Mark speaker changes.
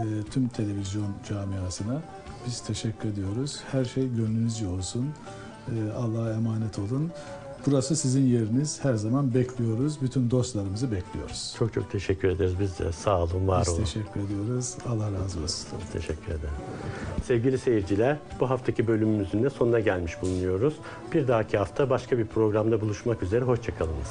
Speaker 1: Ee, tüm televizyon camiasına biz teşekkür ediyoruz. Her şey gönlünüzce olsun. Ee, Allah'a emanet olun. Burası sizin yeriniz. Her zaman bekliyoruz. Bütün dostlarımızı bekliyoruz.
Speaker 2: Çok çok teşekkür ederiz biz de. Sağ olun, var
Speaker 1: Biz
Speaker 2: olun.
Speaker 1: teşekkür ediyoruz. Allah razı olsun.
Speaker 2: Teşekkür ederim. Sevgili seyirciler, bu haftaki bölümümüzün de sonuna gelmiş bulunuyoruz. Bir dahaki hafta başka bir programda buluşmak üzere. Hoşçakalınız.